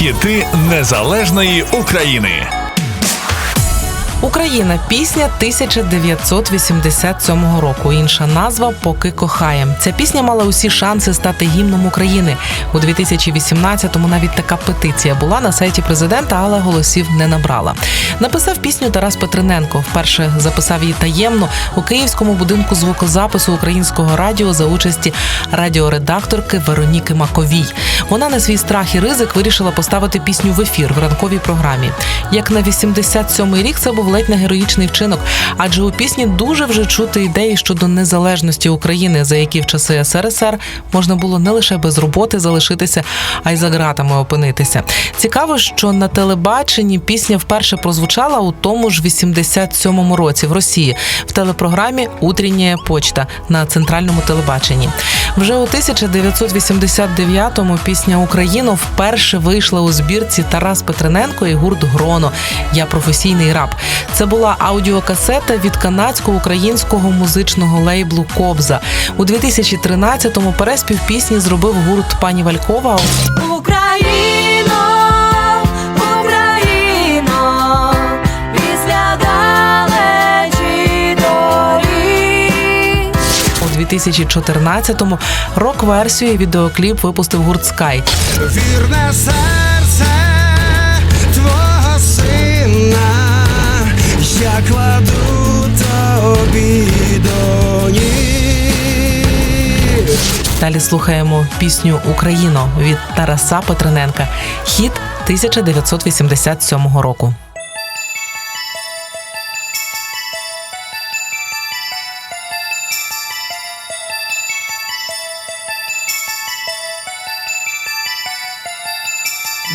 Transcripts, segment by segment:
Хіти незалежної України. Україна пісня 1987 року. Інша назва Поки кохаєм. Ця пісня мала усі шанси стати гімном України. У 2018-му навіть така петиція була на сайті президента, але голосів не набрала. Написав пісню Тарас Петриненко. Вперше записав її таємно у київському будинку звукозапису українського радіо за участі радіоредакторки Вероніки Маковій. Вона на свій страх і ризик вирішила поставити пісню в ефір в ранковій програмі. Як на 87-й рік це був ледь не героїчний вчинок, адже у пісні дуже вже чути ідеї щодо незалежності України, за які в часи СРСР можна було не лише без роботи залишитися, а й за ґратами опинитися. Цікаво, що на телебаченні пісня вперше прозвучала у тому ж 87-му році в Росії в телепрограмі Утріння почта на центральному телебаченні. Вже у 1989-му пісня Україну вперше вийшла у збірці Тарас Петрененко і гурт Гроно. Я професійний раб. Це була аудіокасета від канадсько-українського музичного лейблу Кобза. У 2013-му переспів пісні зробив гурт пані Валькова. 2014-му рок-версію і відеокліп випустив гурт Скай. Вірне серце твого сина, я кладу тобі до ніг. Далі слухаємо пісню Україно від Тараса Петрененка. Хіт 1987 року.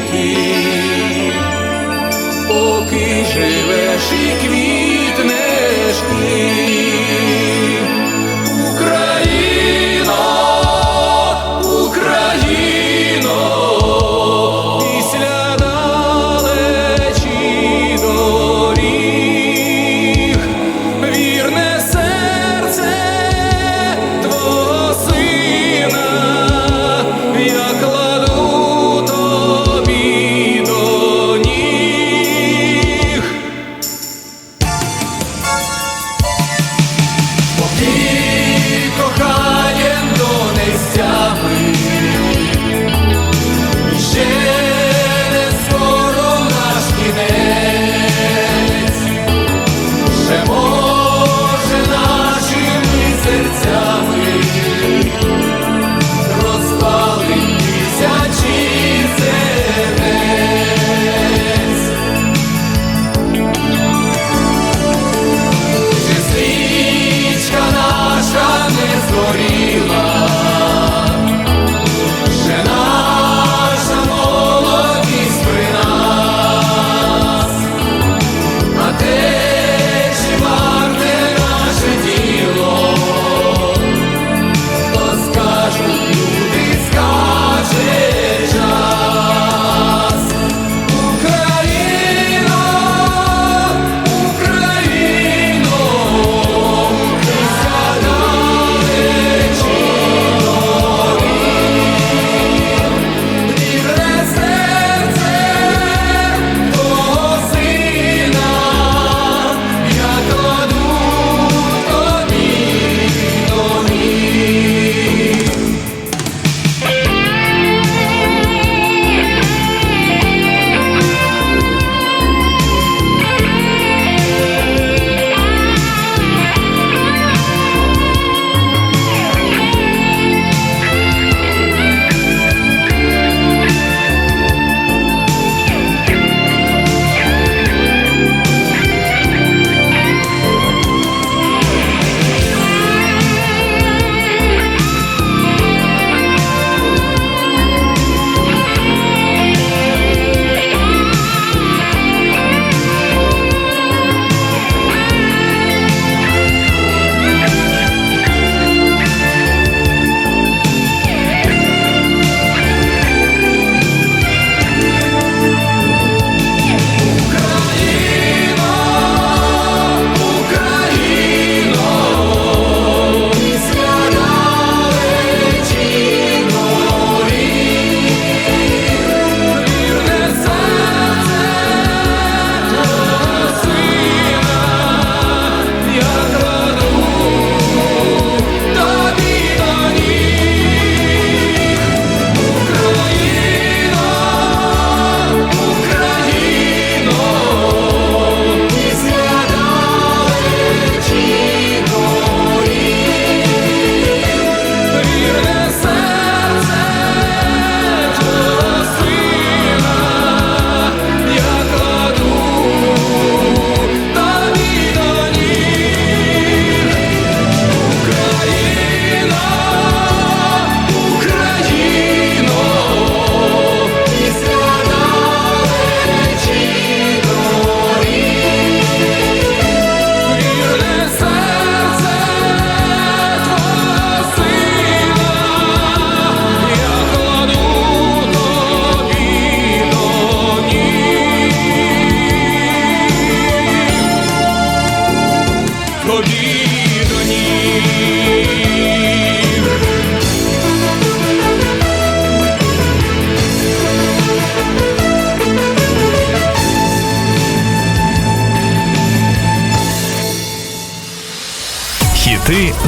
жити, поки живеш і квітнеш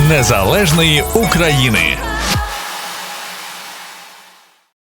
незалежної України.